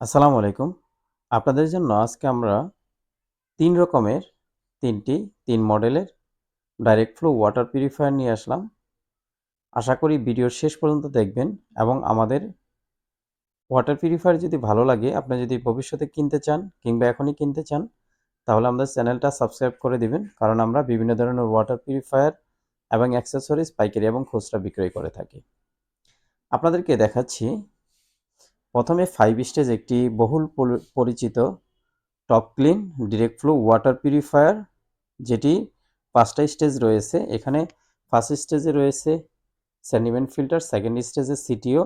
আসসালামু আলাইকুম। আপনাদের জন্য আজকে আমরা তিন রকমের, তিনটি, তিন মডেলের ডাইরেক্ট ফ্লো ওয়াটার পিউরিফায়ার নিয়ে আসলাম। আশা করি ভিডিওর শেষ পর্যন্ত দেখবেন এবং আমাদের ওয়াটার পিউরিফায়ার যদি ভালো লাগে, আপনি যদি ভবিষ্যতে কিনতে চান কিংবা এখনই কিনতে চান, তাহলে আমাদের চ্যানেলটা সাবস্ক্রাইব করে দিবেন, কারণ আমরা বিভিন্ন ধরনের ওয়াটার পিউরিফায়ার এবং অ্যাক্সেসরিজ পাইকারি এবং খুচরা বিক্রয় করে থাকি। আপনাদেরকে দেখাচ্ছি প্রথমে ফাইভ স্টেজ একটি বহুল পরি- পরিচিত Top Clean direct flow water purifier যেটি পাঁচটা স্টেজ রয়েছে। এখানে ফার্স্ট স্টেজে রয়েছে স্যানিমেন্ট ফিল্টার সেকেন্ড স্টেজে সিটিও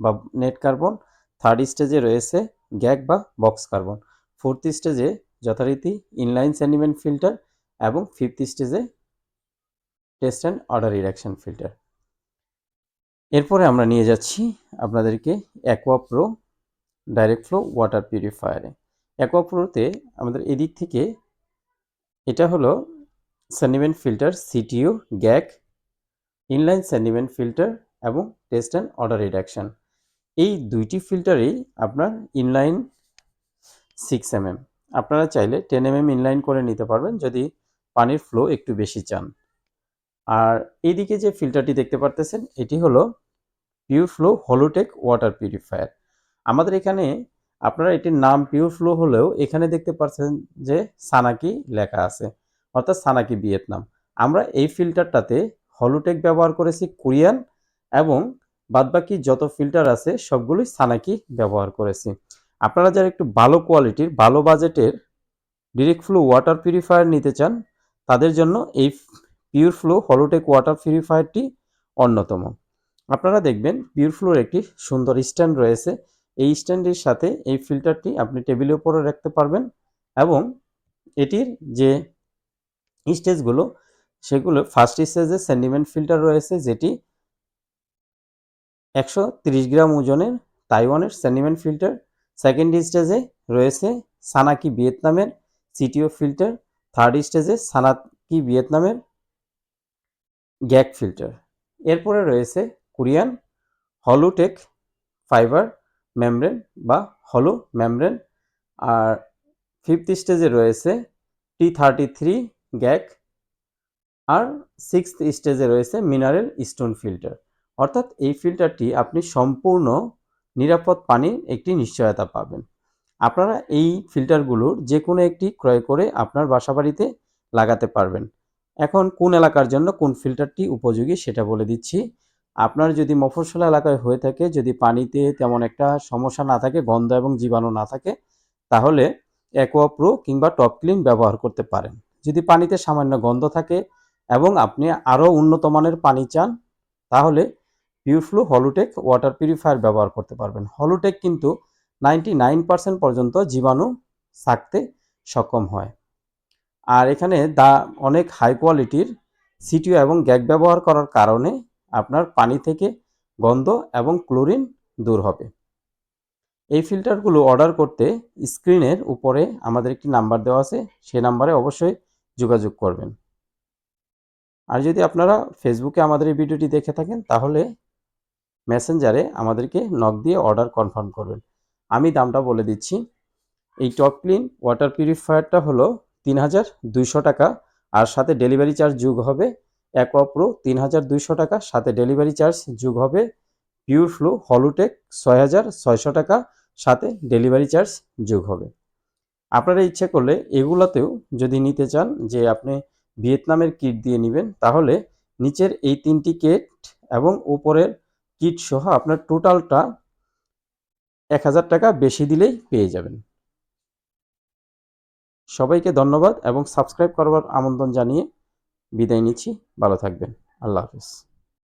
বা নেট কার্বন থার্ড স্টেজে রয়েছে গ্যাগ বা বক্স কার্বন ফোর্থ স্টেজে যথারীতি ইনলাইন স্যানিমেন্ট ফিল্টার এবং ফিফথ স্টেজে taste and odour reduction filter এরপরে আমরা নিয়ে যাচ্ছি আপনাদেরকে Aqua Pro direct flow water পিউরিফায়ারে Aqua প্রোতে আমাদের এদিক থেকে এটা হলো sediment filter CTO GAC inline sediment filter এবং টেস্ট অ্যান্ড অর্ডার রিডাকশন এই দুইটি ফিল্টারেই আপনার ইনলাইন সিক্স এম আপনারা চাইলে টেন এম ইনলাইন করে নিতে পারবেন যদি পানির ফ্লো একটু বেশি চান। আর এইদিকে যে ফিল্টারটি দেখতে পারতেছেন, এটি হলো Pure Flow Holotech water purifier আমাদের এখানে আপনারা এটির নাম পিউর ফ্লো হলেও এখানে দেখতে পাচ্ছেন যে সানাকি লেখা আছে, অর্থাৎ সানাকি ভিয়েতনাম আমরা এই ফিল্টারটাতে হলোটেক ব্যবহার করেছি কোরিয়ান এবং বাদবাকি যত ফিল্টার আছে, সবগুলোই সানাকি ব্যবহার করেছি। আপনারা যারা একটু ভালো কোয়ালিটির ভালো বাজেটের ডিরেক্ট ফ্লো ওয়াটার পিউরিফায়ার নিতে চান, তাদের জন্য এই পিউর ফ্লো হলোটেক ওয়াটার পিউরিফায়ারটি অন্যতম। আপনারা দেখবেন পিউর ফ্লোর একটি সুন্দর স্ট্যান্ড রয়েছে। এই স্ট্যান্ডের সাথে এই ফিল্টারটি আপনি টেবিলের উপরে রাখতে পারবেন এবং এটির যে স্টেজগুলো সেগুলো ফার্স্ট স্টেজে সেন্ডিমেন্ট ফিল্টার রয়েছে, যেটি একশো গ্রাম ওজনের তাইওয়ানের সেন্ডিমেন্ট ফিল্টার সেকেন্ড স্টেজে রয়েছে সানাকি ভিয়েতনামের সিটিও ফিল্টার থার্ড স্টেজে সানাকি ভিয়েতনামের গ্যাক ফিল্টার। এরপরে রয়েছে কোরিয়ান হলোটেক ফাইবার মেমব্রেন বা হলো মেমব্রেন। আর ফিফথ স্টেজে রয়েছে টি থার্টি থ্রি গ্যাক। আর সিক্সথ স্টেজে রয়েছে মিনারেল স্টোন ফিল্টার। অর্থাৎ এই ফিল্টারটি আপনি সম্পূর্ণ নিরাপদ পানির একটি নিশ্চয়তা পাবেন। আপনারা এই ফিল্টারগুলোর যে কোনো একটি ক্রয় করে আপনার বাসাবাড়িতে লাগাতে পারবেন। এখন কোন এলাকার জন্য কোন ফিল্টারটি উপযোগী সেটা বলে দিচ্ছি। আপনার যদি মফস্বল এলাকায় হয়ে থাকে, যদি পানিতে তেমন একটা সমস্যা না থাকে, গন্ধ এবং জীবাণু না থাকে, তাহলে অ্যাকোয়া প্রো কিংবা টপ ক্লিন ব্যবহার করতে পারেন। যদি পানিতে সামান্য গন্ধ থাকে এবং আপনি আরও উন্নত মানের পানি চান, তাহলে পিউরফ্লো হলুটেক ওয়াটার পিউরিফায়ার ব্যবহার করতে পারবেন। হলুটেক কিন্তু নাইনটি নাইন পার্সেন্ট পর্যন্ত জীবাণু থাকতে সক্ষম হয়। আর এখানে দা অনেক হাই কোয়ালিটির সিটিও এবং গ্যাগ ব্যবহার করার কারণে আপনার পানি থেকে গন্ধ এবং ক্লোরিন দূর হবে। এই ফিল্টারগুলো অর্ডার করতে স্ক্রিনের উপরে আমাদের একটি নাম্বার দেওয়া আছে সেই নাম্বারে অবশ্যই যোগাযোগ করবেন। আর যদি আপনারা ফেসবুকে আমাদের এই ভিডিওটি দেখে থাকেন, তাহলে মেসেঞ্জারে আমাদেরকে নক দিয়ে অর্ডার কনফার্ম করবেন। আমি দামটা বলে দিচ্ছি। এই টপ ক্লিন ওয়াটার পিউরিফায়ারটা হলো তিন হাজার দুইশো টাকা, আর সাথে ডেলিভারি চার্জ যোগ হবে অ্যাকোয়া প্রো তিন হাজার দুইশো টাকা, সাথে ডেলিভারি চার্জ যোগ হবে পিউর ফ্লো হলুটেক ছয় হাজার ছয়শো টাকা, সাথে ডেলিভারি চার্জ যোগ হবে। আপনারা ইচ্ছে করলে এগুলোতেও যদি নিতে চান যে আপনি ভিয়েতনামের কিট দিয়ে নেবেন, তাহলে নিচের এই তিনটি কিট এবং উপরের কিট সহ আপনার টোটালটা এক হাজার টাকা বেশি দিলেই পেয়ে যাবেন। সবাইকে ধন্যবাদ এবং সাবস্ক্রাইব করবার আমন্ত্রণ জানিয়ে বিদায় নিচ্ছি। ভালো থাকবেন। আল্লাহ হাফিজ।